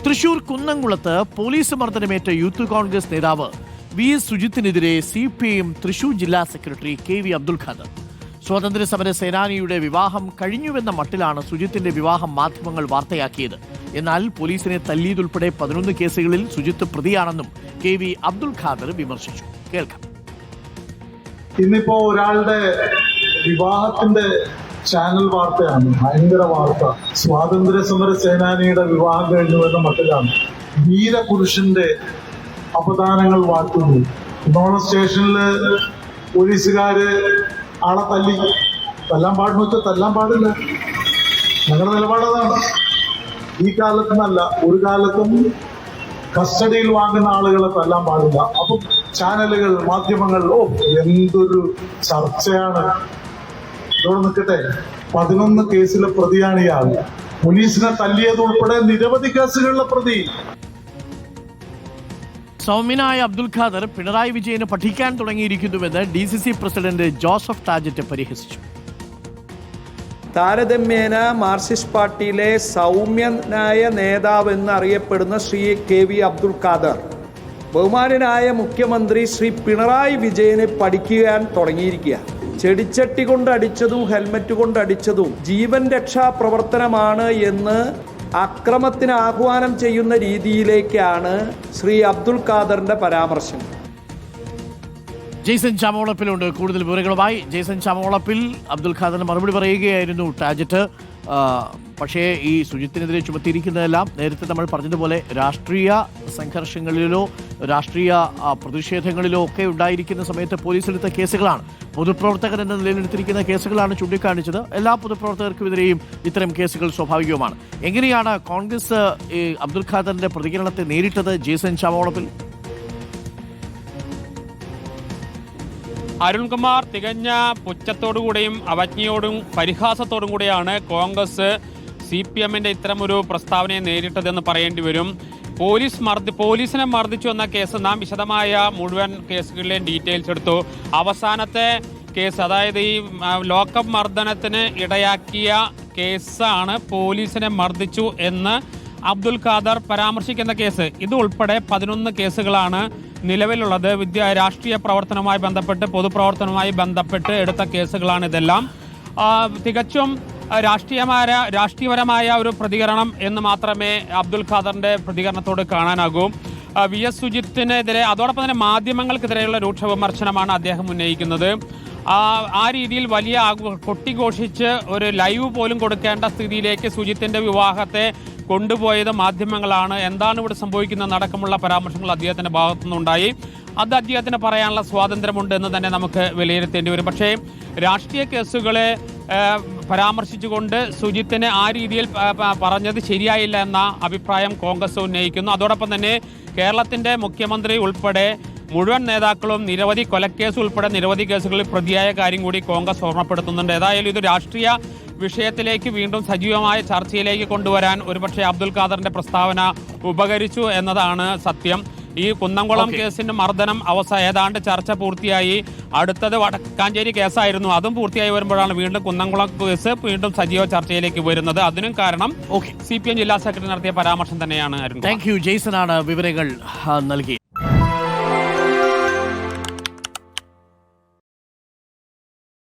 തൃശൂർ കുന്നംകുളത്ത് police മർദ്ദനമേറ്റ youth Congress നേതാവ് V S സുജിത്തിനെതിരെ സി പി എം തൃശൂർ ജില്ലാ secretary K V Abdul Khader. സ്വാതന്ത്ര്യ സമര സേനാനിയുടെ വിവാഹം കഴിഞ്ഞുവെന്ന മട്ടിലാണ് സുജിത്തിന്റെ വിവാഹം മാധ്യമങ്ങൾ വാർത്തയാക്കിയത്. എന്നാൽ പോലീസിനെ തല്ലിയതുൾപ്പെടെ പതിനൊന്ന് കേസുകളിൽ സുജിത്ത് പ്രതിയാണെന്നും കെ വി അബ്ദുൽ ഖാദർ വിമർശിച്ചു. കേൾക്കാം. ഇന്നിപ്പോ ഒരാളുടെ വിവാഹത്തിന്റെ ചാനൽ വാർത്തയാണ് ഭയങ്കര വാർത്ത. സ്വാതന്ത്ര്യ സമര സേനാനിയുടെ വിവാഹം കഴിഞ്ഞു വരുന്ന മട്ടിലാണ് വീരപുരുഷന്റെ അപദാനങ്ങൾ വാഴ്ത്തുന്നു. കുന്നോളം സ്റ്റേഷനിൽ പോലീസുകാര് ആളെ തല്ലി. തല്ലാൻ പാടുന്നു വെച്ചാൽ തല്ലാൻ പാടില്ല. ഞങ്ങളുടെ നിലപാടതാണ് ഈ കാലത്തുനിന്നല്ല ഒരു കാലത്തും കസ്റ്റഡിയിൽ വാങ്ങുന്ന ആളുകളെ തല്ലാൻ പാടില്ല. അപ്പം ചാനലുകൾ മാധ്യമങ്ങൾ ഓ എന്തൊരു ചർച്ചയാണ്. ഇവിടെ നിൽക്കട്ടെ. പതിനൊന്ന് കേസിലെ പ്രതിയാണ് ഇയാൾ പോലീസിനെ തല്ലിയത് ഉൾപ്പെടെ നിരവധി കേസുകളിലെ പ്രതി. സൗമ്യനായ അബ്ദുൽ ഖാദർ പിണറായി വിജയന് പഠിക്കാൻ തുടങ്ങിയിരിക്കുന്നുവെന്ന് D C C president Joseph Tajet പരിഹസിച്ചു. താരതമ്യേന മാർക്സിസ്റ്റ് പാർട്ടിയിലെ സൗമ്യനായ നേതാവ് എന്നറിയപ്പെടുന്ന ശ്രീ കെ വി അബ്ദുൽ ഖാദർ. ബഹുമാനനായ മുഖ്യമന്ത്രി ശ്രീ പിണറായി വിജയനെ പഠിക്കാൻ തുടങ്ങിയിരിക്കുക ചെടിച്ചട്ടി കൊണ്ട് അടിച്ചതും ഹെൽമറ്റ് കൊണ്ട് അടിച്ചതും ജീവൻ രക്ഷാ പ്രവർത്തനമാണ് എന്ന് അക്രമത്തിന് ആഹ്വാനം ചെയ്യുന്ന രീതിയിലേക്കാണ് ശ്രീ അബ്ദുൽ ഖാദറിന്റെ പരാമർശം. ജെയ്സൺ ചാമോളപ്പിലുണ്ട് കൂടുതൽ വിവരങ്ങളുമായി ജെയ്സൺ ചാമോളപ്പിൽ അബ്ദുൽ ഖാദറിന് മറുപടി പറയുകയായിരുന്നു ടാജറ്റ്. പക്ഷേ ഈ സുജിത്തിനെതിരെ ചുമത്തിയിരിക്കുന്നതെല്ലാം നേരത്തെ നമ്മൾ പറഞ്ഞതുപോലെ രാഷ്ട്രീയ സംഘർഷങ്ങളിലോ രാഷ്ട്രീയ പ്രതിഷേധങ്ങളിലോ ഒക്കെ ഉണ്ടായിരിക്കുന്ന സമയത്ത് പോലീസിലെടുത്ത കേസുകളാണ്. പൊതുപ്രവർത്തകർ എന്ന നിലയിലെടുത്തിരിക്കുന്ന കേസുകളാണ് ചൂണ്ടിക്കാണിച്ചത്. എല്ലാ പൊതുപ്രവർത്തകർക്കുമെതിരെയും ഇത്തരം കേസുകൾ സ്വാഭാവികവുമാണ്. എങ്ങനെയാണ് കോൺഗ്രസ് അബ്ദുൽ ഖാദറിന്റെ പ്രതികരണത്തെ നേരിട്ടത്? ജേസൻ ചാവോളത്തിൽ അരുൺകുമാർ തികഞ്ഞ പുച്ഛത്തോടുകൂടിയും അവജ്ഞയോടും പരിഹാസത്തോടും കൂടിയാണ് കോൺഗ്രസ് സി പി എമ്മിന്റെ ഇത്തരമൊരു പ്രസ്താവനയെ നേരിട്ടതെന്ന് പറയേണ്ടി വരും. പോലീസ് മർദ്ദ പോലീസിനെ മർദ്ദിച്ചു എന്ന കേസ് നാം വിശദമായ മുഴുവൻ കേസുകളിലെയും ഡീറ്റെയിൽസ് എടുത്തു. അവസാനത്തെ കേസ് അതായത് ഈ ലോക്കപ്പ് മർദ്ദനത്തിന് ഇടയാക്കിയ കേസാണ് പോലീസിനെ മർദ്ദിച്ചു എന്ന് അബ്ദുൽ ഖാദർ പരാമർശിക്കുന്ന കേസ്. ഇതുൾപ്പെടെ പതിനൊന്ന് കേസുകളാണ് നിലവിലുള്ളത്. വിദ്യ രാഷ്ട്രീയ പ്രവർത്തനവുമായി ബന്ധപ്പെട്ട് പൊതുപ്രവർത്തനവുമായി ബന്ധപ്പെട്ട് എടുത്ത കേസുകളാണ് ഇതെല്ലാം. തികച്ചും രാഷ്ട്രീയമായ രാഷ്ട്രീയപരമായ ഒരു പ്രതികരണം എന്ന് മാത്രമേ അബ്ദുൽ ഖാദറിന്റെ പ്രതികരണത്തോട് കാണാനാകൂ. വി എസ് സുജിത്തിനെതിരെ അതോടൊപ്പം തന്നെ മാധ്യമങ്ങൾക്കെതിരെയുള്ള രൂക്ഷ വിമർശനമാണ് അദ്ദേഹം ഉന്നയിക്കുന്നത്. ആ രീതിയിൽ വലിയ കൊട്ടിഘോഷിച്ച് ഒരു ലൈവ് പോലും കൊടുക്കേണ്ട സ്ഥിതിയിലേക്ക് സുജിത്തിന്റെ വിവാഹത്തെ കൊണ്ടുപോയത് മാധ്യമങ്ങളാണ്. എന്താണ് ഇവിടെ സംഭവിക്കുന്നത് അടക്കമുള്ള പരാമർശങ്ങൾ അദ്ദേഹത്തിന്റെ ഭാഗത്തുനിന്നുണ്ടായി അത് അദ്ദേഹത്തിന് പറയാനുള്ള സ്വാതന്ത്ര്യമുണ്ട് എന്ന് തന്നെ നമുക്ക് വിലയിരുത്തേണ്ടി വരും. പക്ഷേ രാഷ്ട്രീയ കേസുകളെ പരാമർശിച്ചുകൊണ്ട് സുജിത്തിനെ ആ രീതിയിൽ പറഞ്ഞത് ശരിയായില്ല എന്ന അഭിപ്രായം കോൺഗ്രസ് ഉന്നയിക്കുന്നു. അതോടൊപ്പം തന്നെ കേരളത്തിന്റെ മുഖ്യമന്ത്രി ഉൾപ്പെടെ മുഴുവൻ നേതാക്കളും നിരവധി കൊലക്കേസ് ഉൾപ്പെടെ നിരവധി കേസുകളിൽ പ്രതിയായ കാര്യം കൂടി കോൺഗ്രസ് ഓർമ്മപ്പെടുത്തുന്നുണ്ട്. ഏതായാലും ഇത് രാഷ്ട്രീയ വിഷയത്തിലേക്ക് വീണ്ടും സജീവമായ ചർച്ചയിലേക്ക് കൊണ്ടുവരാൻ ഒരുപക്ഷെ അബ്ദുൽ ഖാദറിന്റെ പ്രസ്താവന ഉപകരിച്ചു എന്നതാണ് സത്യം. ഈ കുന്നംകുളം കേസിന്റെ മർദ്ദനം അവസ്ഥ ഏതാണ്ട് ചർച്ച പൂർത്തിയായി. അടുത്തത് വടക്കാഞ്ചേരി കേസായിരുന്നു. അതും പൂർത്തിയായി വരുമ്പോഴാണ് വീണ്ടും കുന്നംകുളം കേസ് വീണ്ടും സജീവ ചർച്ചയിലേക്ക് വരുന്നത്. അതിനും കാരണം സി പി എം ജില്ലാ സെക്രട്ടറി നടത്തിയ പരാമർശം തന്നെയാണ് അരുൺ താങ്ക് യു ജെയ്സൺ ആണ് വിവരങ്ങൾ നൽകി.